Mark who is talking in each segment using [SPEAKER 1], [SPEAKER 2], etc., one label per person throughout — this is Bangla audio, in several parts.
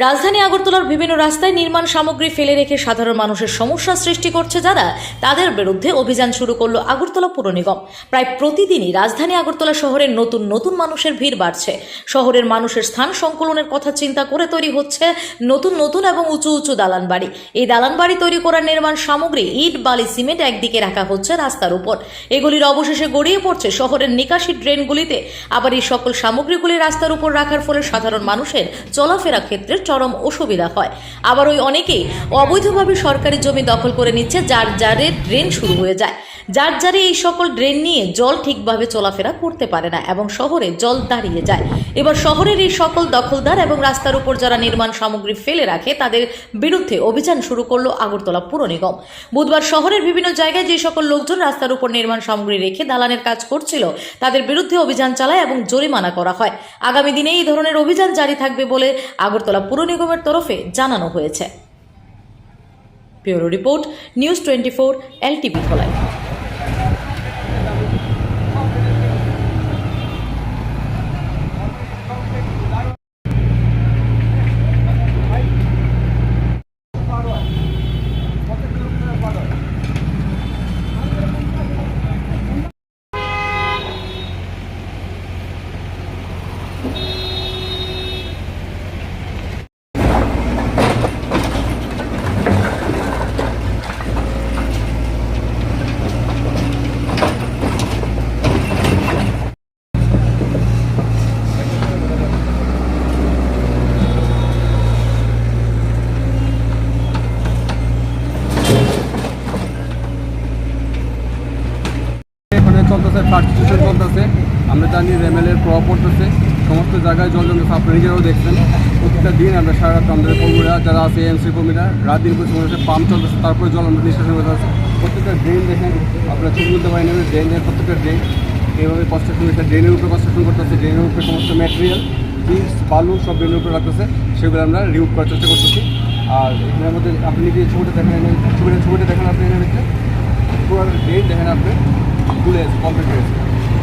[SPEAKER 1] রাজধানী আগরতলার বিভিন্ন রাস্তায় নির্মাণ সামগ্রী ফেলে রেখে সাধারণ মানুষের সমস্যা সৃষ্টি করছে যারা, তাদের বিরুদ্ধে অভিযান শুরু করল আগরতলা পুর নিগম। প্রায় প্রতিদিনই রাজধানী আগরতলা শহরের নতুন নতুন মানুষের ভিড় বাড়ছে। শহরের মানুষের স্থান সংকলনের কথা চিন্তা করে তৈরি হচ্ছে নতুন নতুন এবং উঁচু উঁচু দালান বাড়ি। এই দালান বাড়ি তৈরি করার নির্মাণ সামগ্রী ইট, বালি, সিমেন্ট একদিকে রাখা হচ্ছে রাস্তার উপর। এগুলির অবশেষে গড়িয়ে পড়ছে শহরের নিকাশি ড্রেনগুলিতে। আবার এই সকল সামগ্রীগুলি রাস্তার উপর রাখার ফলে সাধারণ মানুষের চলাফেরা ক্ষেত্রে চরম অসুবিধা হয়। আবার ওই অনেকেই অবৈধভাবে সরকারি জমি দখল করে নিচ্ছে, যার যারে ড্রেন শুরু হয়ে যায়। যার যারে এই সকল ড্রেন নিয়ে জল ঠিকভাবে চলাফেরা করতে পারে না এবং শহরে জল দাঁড়িয়ে যায়। এবার শহরের এই সকল দখলদার এবং রাস্তার উপর যারা নির্মাণ সামগ্রী ফেলে রাখে, তাদের বিরুদ্ধে অভিযান শুরু করল আগরতলা পুর নিগম। বুধবার শহরের বিভিন্ন জায়গায় যে সকল লোকজন রাস্তার উপর নির্মাণ সামগ্রী রেখে দালানের কাজ করছিল, তাদের বিরুদ্ধে অভিযান চালায় এবং জরিমানা করা হয়। আগামী দিনে এই ধরনের অভিযান জারি থাকবে বলে আগরতলা পুর নিগমের তরফে জানানো হয়েছে। Bureau report, news twenty four LTV খোলাই
[SPEAKER 2] এখানে চলতেছে সিচুয়েশন চলতেছে আমরা জানি রেমেলের প্রভাব পড়তেছে। সমস্ত জায়গায় জল জমতেছে আপনারা নিজেরাও দেখছেন। প্রত্যেকটা দিন আমরা সারা রাত আমাদের কর্মীরা, যারা আছে এমসি কর্মীরা, রাত দিন মানুষের পাম্প চলতেছে, তারপরে জল আমরা নিষ্কাশন করতে আছে প্রত্যেকটা ড্রেন দেখেন, আপনারা ছবি তুলতে পারেন ড্রেনের প্রত্যেকটা ড্রেন এইভাবে কনস্ট্রাকশন হচ্ছে ড্রেনের উপরে কনস্ট্রাকশন করতেছে ড্রেনের উপরে সমস্ত ম্যাটেরিয়াল চিপস বালু সব ড্রেনের উপরে রাখতেছে। সেগুলো আমরা রিউভ করার চেষ্টা করতেছি। আর এখানের মধ্যে আপনি যে ছবিটা দেখেন ছবিটা ছবিটা দেখেন আপনি দেখতে। পুরো ডেট দেখেন আপনি। খুলে কমপ্লিট হয়েছে।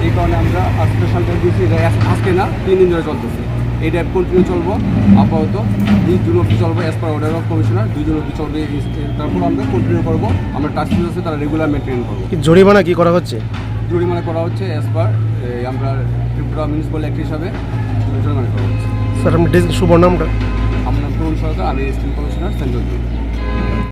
[SPEAKER 2] এই কারণে আমরা স্পেশালটা দিয়েছি এটা আজ- আজকে না তিন দিন ধরে চলতেছে। এই ডেট কন্টিনিউ চলবো আপাতত দুই জুন অব্দি চলবো as per order of commissioner দুই জুন অব্দি চলবে তারপর আমরা কন্টিনিউ করব। আমরা টাস্ক ফোর্স আছে তারা রেগুলার মেনটেন করব।
[SPEAKER 3] জরিমানা কি করা হচ্ছে?
[SPEAKER 2] জরিমানা করা হচ্ছে অ্যাজ পার আমরা ত্রিপুরা মিউনিসিপাল অ্যাক্ট হিসাবে জরিমানা করা হচ্ছে।
[SPEAKER 3] স্যার শুভ নামটা।
[SPEAKER 2] আমার নাম তরুণ সরকার আমি স্টিম কমিশনার সেন্ট্রাল